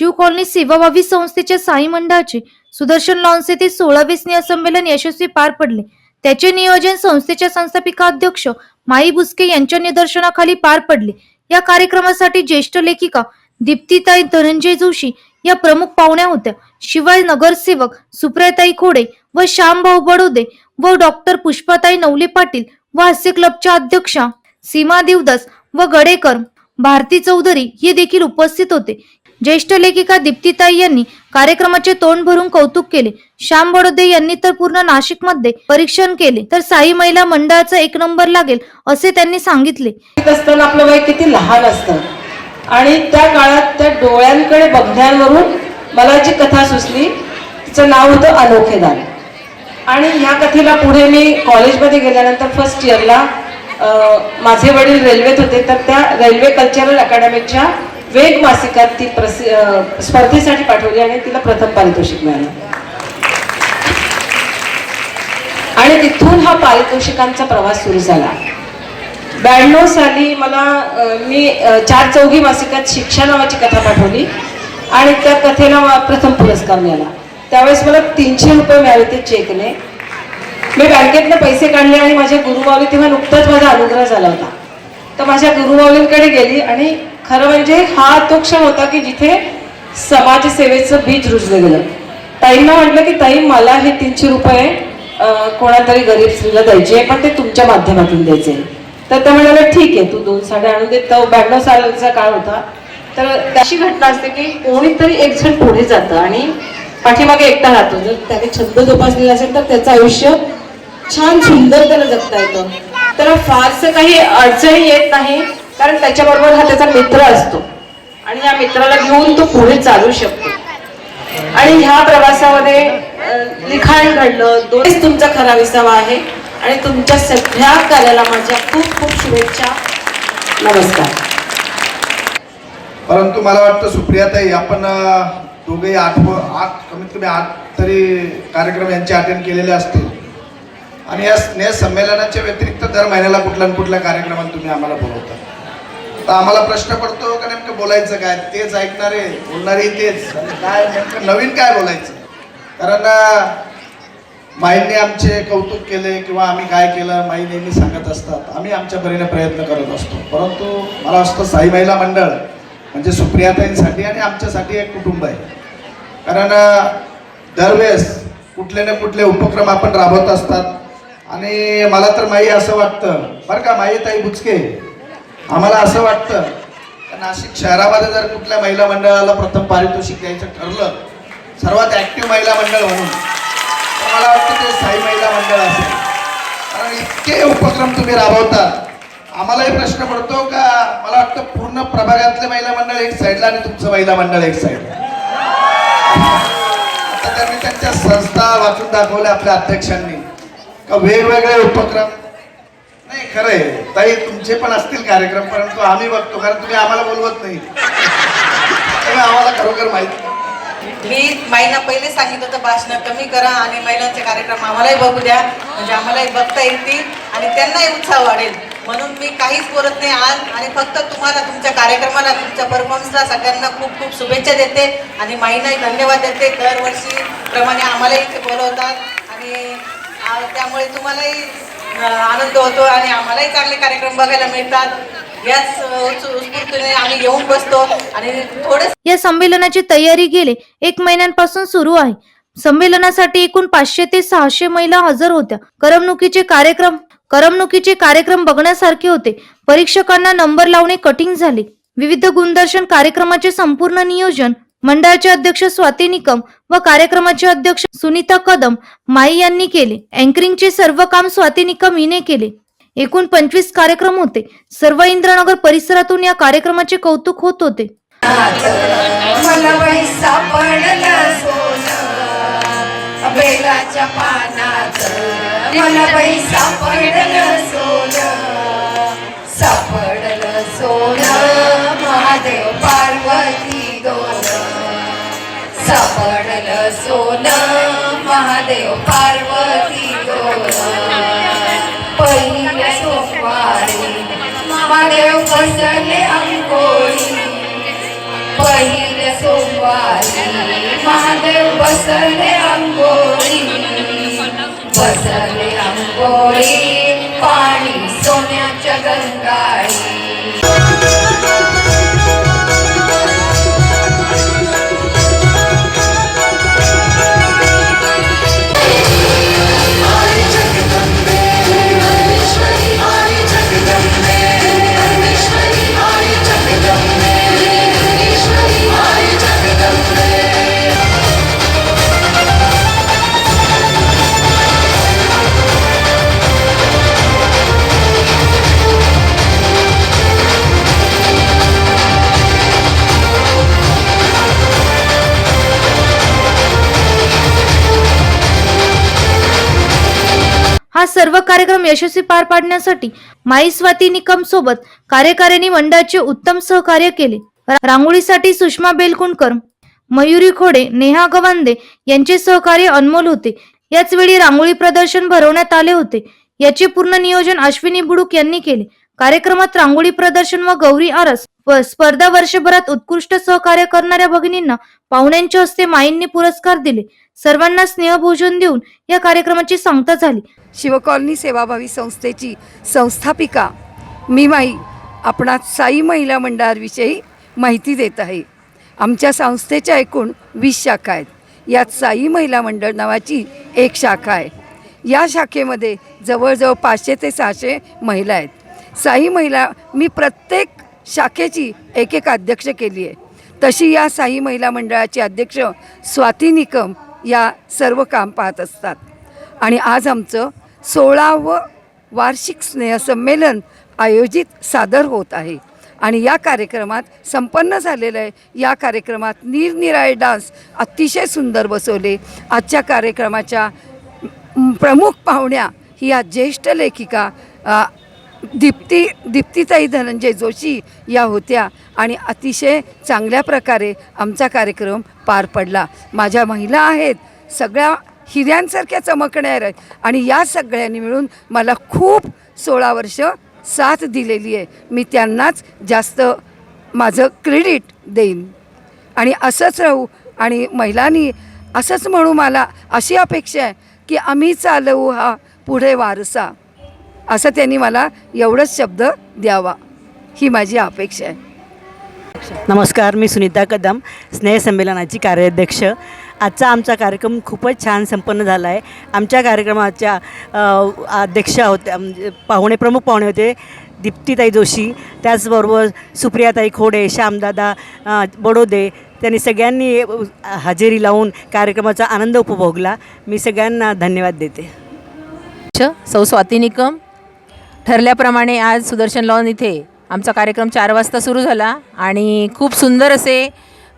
Shiv colony सेवाभावी संस्थेच्या साई मंडळाचे सुदर्शन लॉन्स येथे सोळावे स्नेह संमेलन यशस्वी पार पडले. त्याचे नियोजन संस्थेच्या संस्थापिका अध्यक्ष माई बुस्के यांच्या निदर्शनाखाली पार पडले. या कार्यक्रमासाठी ज्येष्ठ लेखिका दीप्तीताई धनंजय जोशी या प्रमुख पाहुण्या होत्या. शिवाय नगरसेवक सुप्रियाताई खोडे व श्यामभाऊ बडोदे व डॉक्टर पुष्पाताई नवले पाटील व हास्य क्लबच्या अध्यक्षा सीमा देवदास व गडेकर भारती चौधरी हे देखील उपस्थित होते. ज्येष्ठ लेखिका दीप्तीताई यांनी कार्यक्रमाचे तोंड भरून कौतुक केले. श्याम बडोदे यांनी तर पूर्ण नाशिकमध्ये परीक्षण केले. तर साई महिला मंडळाचा एक नंबर लागेल असे त्यांनी सांगितले. असताना आपलं वय किती लहान असतं. आणि त्या काळात त्या डोळ्यांकडे बघण्यावरून मला जी कथा सुचली तिचं नाव होतं अनोखेदार आणि ह्या कथेला पुढे मी कॉलेजमध्ये गेल्यानंतर फर्स्ट इयरला माझे वडील रेल्वेत होते तर त्या रेल्वे कल्चरल अकॅडमीच्या वेग मासिकात ती प्रसि स्पर्धेसाठी पाठवली आणि तिला प्रथम पारितोषिक मिळालं. आणि तिथून हा पारितोषिकांचा प्रवास सुरू झाला. ब्याण्णव साली मला मी चार चौघी मासिकात शिक्षा नावाची कथा पाठवली आणि त्या कथेला प्रथम पुरस्कार मिळाला. त्यावेळेस मला तीनशे रुपये मिळाले ते चेकने. मी बँकेतनं पैसे काढले आणि माझ्या गुरुमावली तेव्हा नुकताच माझा अनुग्रह झाला होता. तर माझ्या गुरुमावलींकडे गेली आणि खरं म्हणजे हा तो क्षण होता की जिथे समाजसेवेचं बीज रुजलं गेलं. ताईंना म्हटलं की ताई मला हे तीनशे रुपये कोणातरी गरीब स्त्रीला द्यायचे आहे पण ते तुमच्या माध्यमातून द्यायचे तर त्या म्हणाल्या ठीक आहे तू दोन साड्या आणून दे. तो ब्याण्णव सालाचा काळ होता. तर त्याची घटना असते की कोणीतरी एक जण पुढे जातं आणि पाठीमागे एकटा राहतो. जर त्याने छंद जोपासलेला असेल तर त्याचं आयुष्य छान सुंदर त्याला जगता येतं. तर फारसं काही अडचणी येत नाही. कारण त्याच्याबरोबर हा त्याचा मित्र असतो. आणि या मित्राला घेऊन तो पुढे चालू शकतो. आणि ह्या प्रवासामध्ये लिखाण घडलं. दोन्हीच तुमचा खरा विसावा आहे. आणि तुमच्या सगळ्या कार्याला माझ्या खूप खूप शुभेच्छा. नमस्कार. परंतु मला वाटतं सुप्रियाताई आपण दोघे दोघेही आठ आठ कमीत कमी आठ तरी कार्यक्रम यांचे अटेंड केलेले असतील. आणि या स्नेह संमेलनाच्या व्यतिरिक्त दर महिन्याला कुठल्या न कुठल्या कार्यक्रमात तुम्ही आम्हाला बोलवता. तर आम्हाला प्रश्न पडतो का नेमकं बोलायचं काय? तेच ऐकणारे बोलणारे तेच. आणि काय नेमकं नवीन काय बोलायचं? कारण माईंनी आमचे कौतुक केले किंवा आम्ही काय केलं माई नेहमी सांगत असतात. आम्ही आमच्या परीने प्रयत्न करत असतो. परंतु मला असतं साई महिला मंडळ म्हणजे सुप्रियाताईंसाठी आणि आमच्यासाठी एक कुटुंब आहे. कारण दरवेळेस कुठले ना कुठले उपक्रम आपण राबवत असतात. आणि मला तर माई असं वाटतं. बरं का माई ताई बुचके. आम्हाला असं वाटतं नाशिक शहरामध्ये जर कुठल्या महिला मंडळाला प्रथम पारितोषिक द्यायचं ठरलं सर्वात ॲक्टिव्ह महिला मंडळ म्हणून तर मला वाटतं ते साई महिला मंडळ असेल. कारण इतके उपक्रम तुम्ही राबवता आम्हालाही प्रश्न पडतो का मला वाटतं पूर्ण प्रभागातले महिला मंडळ एक साईडला आणि तुमचं महिला मंडळ एक साईडला आता त्यांनी त्यांच्या संस्था वाचून दाखवल्या आपल्या अध्यक्षांनी का वेगवेगळे उपक्रम नाही खरं आहे ताई तुमचे पण असतील कार्यक्रम परंतु आम्ही बघतो कारण तुम्ही आम्हाला बोलवत नाही. त्यामुळे आम्हाला खरोखर माहिती मी महिना पहिले सांगितलं होतं भाषणं कमी करा आणि महिलांचे कार्यक्रम आम्हालाही बघू द्या. म्हणजे आम्हालाही बघता येतील आणि त्यांनाही उत्साह वाढेल. म्हणून मी काहीच बोलत नाही आज आणि फक्त तुम्हाला तुमच्या कार्यक्रमाला तुमच्या परफॉर्मन्सला सगळ्यांना खूप खूप शुभेच्छा देते आणि माईनाही धन्यवाद देते. दरवर्षी प्रमाणे आम्हालाही इथे बोलवतात आणि त्यामुळे तुम्हालाही आनंद होतो आणि आम्हालाही चांगले कार्यक्रम बघायला मिळतात. याच उत्स्फूर्तीने आम्ही येऊन बसतो आणि थोडे या संमेलनाची तयारी गेले. एक महिन्यांपासून सुरू आहे. संमेलनासाठी एकूण पाचशे ते सहाशे महिला हजर होत्या. करमणुकीचे कार्यक्रम करमणुकीचे कार्यक्रम बघण्यासारखे होते. परीक्षकांना नंबर लावणे कठीण झाले. विविध गुणदर्शन कार्यक्रमाचे संपूर्ण नियोजन मंडळाचे अध्यक्ष स्वाती निकम व कार्यक्रमाचे अध्यक्ष सुनीता कदम माई यांनी केले. अँकरिंगचे सर्व काम स्वाती निकम हिने केले. एकूण पंचवीस कार्यक्रम होते. सर्व इंद्रनगर परिसरातून या कार्यक्रमाचे कौतुक होत होते. मला सोन महादेव पार्वती दोन. सोमवारी महादेव बसले अंकोळी पहिले सोमवारी महादेव बसले अंगोळी. बसले अंगोळी पाणी सोन्याच्या गंगाळी हा सर्व कार्यक्रम यशस्वी पार पाडण्यासाठी माई स्वाती निकम सोबत कार्यकारिणी मंडळाचे उत्तम सहकार्य केले. रांगोळीसाठी सुषमा बेलकुंडकर मयुरी खोडे नेहा गवांदे यांचे सहकार्य अनमोल होते. याच वेळी रांगोळी प्रदर्शन भरवण्यात आले होते. याचे पूर्ण नियोजन अश्विनी बुडूक यांनी केले. कार्यक्रमात रांगोळी प्रदर्शन व गौरी आरस व स्पर्धा वर्षभरात उत्कृष्ट सहकार्य करणाऱ्या भगिनींना पाहुण्यांच्या हस्ते माईंनी पुरस्कार दिले. सर्वांना स्नेहभोजन देऊन या कार्यक्रमाची सांगता झाली. शिवकॉलनी सेवाभावी संस्थेची संस्थापिका मी माई आपणात साई महिला मंडळाविषयी माहिती देत आहे. आमच्या संस्थेच्या एकूण वीस शाखा आहेत. यात साई महिला मंडळ नावाची एक शाखा आहे. या शाखेमध्ये जवळजवळ पाचशे ते सहाशे महिला आहेत. साई महिला मी प्रत्येक शाखेची एक एक अध्यक्ष केली आहे. तशी या साई महिला मंडळाची अध्यक्ष स्वाती निकम या सर्व काम पाहत असतात. आणि आज आमचं सोळावं वार्षिक स्नेहसंमेलन आयोजित सादर होत आहे. आणि या कार्यक्रमात संपन्न झालेलं आहे. या कार्यक्रमात निरनिराळे डान्स अतिशय सुंदर बसवले. आजच्या कार्यक्रमाच्या प्रमुख पाहुण्या ही या ज्येष्ठ लेखिका दीप्ती दीप्तीताई धनंजय जोशी या होत्या आणि अतिशय चांगल्या प्रकारे आमचा कार्यक्रम पार पडला. माझ्या महिला आहेत सगळ्या हिऱ्यांसारख्या चमकणाऱ्या आहेत आणि या सगळ्यांनी मिळून मला खूप सोळा वर्ष साथ दिलेली आहे. मी त्यांनाच जास्त माझं क्रेडिट देईन. आणि असंच राहू आणि महिलांनी असंच म्हणू मला अशी अपेक्षा आहे की आम्ही चालवू हा पुढे वारसा. असं त्यांनी मला एवढंच शब्द द्यावा. ही माझी अपेक्षा आहे. नमस्कार मी सुनीता कदम स्नेहसंमेलनाची कार्याध्यक्ष. आजचा आमचा कार्यक्रम खूपच छान संपन्न झाला आहे आमच्या कार्यक्रमाच्या अध्यक्षा होत्या म्हणजे पाहुणे प्रमुख पाहुणे होते दीप्तीताई जोशी. त्याचबरोबर सुप्रियाताई खोडे श्यामदादा बडोदे. त्यांनी सगळ्यांनी हजेरी लावून कार्यक्रमाचा आनंद उपभोगला. मी सगळ्यांना धन्यवाद देते. सौ स्वाती निकम. ठरल्याप्रमाणे आज सुदर्शन लॉन इथे आमचा कार्यक्रम चार वाजता सुरू झाला आणि खूप सुंदर असे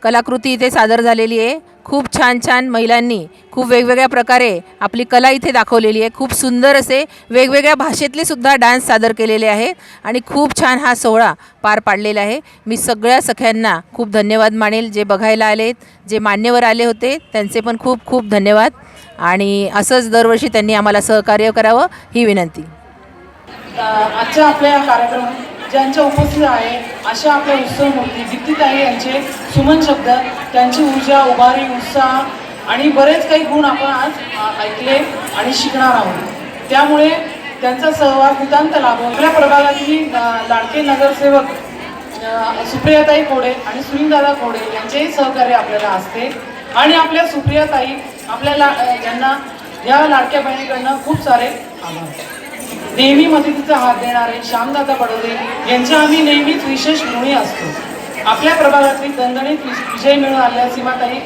कलाकृती इथे सादर झालेली आहे. खूप छान छान महिलांनी खूप वेगवेगळ्या प्रकारे आपली कला इथे दाखवलेली आहे. खूप सुंदर असे वेगवेगळ्या भाषेतले सुद्धा डान्स सादर केलेले आहेत आणि खूप छान हा सोहळा पार पाडलेला आहे. मी सगळ्या सख्यांना खूप धन्यवाद मानेल. जे बघायला आलेत जे मान्यवर आले होते त्यांचे पण खूप खूप धन्यवाद. आणि असंच दरवर्षी त्यांनी आम्हाला सहकार्य करावं ही विनंती. आजच्या आपल्या कार्यक्रम ज्यांच्या उपस्थित आहे अशा आपल्या उत्सव मूर्ती दीप्तीताई यांचे सुमन शब्द त्यांची ऊर्जा उभारी उत्साह आणि बरेच काही गुण आपण आज ऐकले आणि शिकणार आहोत. त्यामुळे त्यांचा सहवास नितांत लाभ. आपल्या प्रभागातली लाडके नगरसेवक सुप्रियाताई कोडे आणि सुनीलदादा कोडे यांचेही सहकार्य आपल्याला असते. आणि आपल्या सुप्रियाताई आपल्याला अ, ज्यांना या लाडक्या बहिणीकडनं खूप सारे आभार. नेहमी मदतीचा हात देणारे श्यामदादा बडोदे यांच्या आम्ही नेहमीच विशेष ऋणी असतो. आपल्या प्रभागातील दणदणीत विजय मिळून आल्या सीमाताई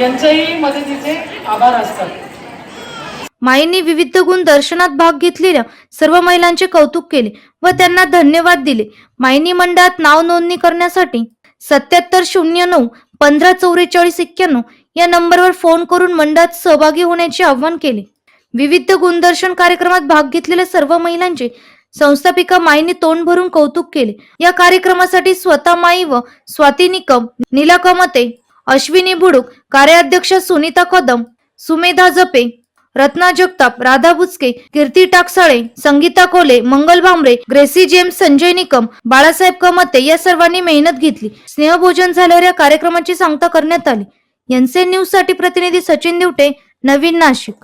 यांच्याही मदतीचे आभार असतात. माईंनी विविध गुण दर्शनात भाग घेतलेल्या सर्व महिलांचे कौतुक केले व त्यांना धन्यवाद दिले. माईंनी मंडळात नाव नोंदणी करण्यासाठी सत्याहत्तर शून्य नऊ पंधरा चौवेचाळीस एक्क्याण्णव या नंबरवर फोन करून मंडळात सहभागी होण्याचे आवाहन केले. विविध गुणदर्शन कार्यक्रमात भाग घेतलेल्या सर्व महिलांचे संस्थापिका माईने तोंड भरून कौतुक केले. या कार्यक्रमासाठी स्वतः माई व स्वाती निकम नीला कमते अश्विनी बुडूक कार्याध्यक्ष सुनीता कदम सुमेधा जपे रत्ना जगताप राधा बुचके कीर्ती टाकसाळे संगीता कोले मंगल भांबरे ग्रेसी जेम्स संजय निकम बाळासाहेब कमते या सर्वांनी मेहनत घेतली. स्नेहभोजन झाल्यावर या कार्यक्रमाची सांगता करण्यात आली. एनसीएन न्यूजसाठी प्रतिनिधी सचिन दिवटे नवीन नाशिक.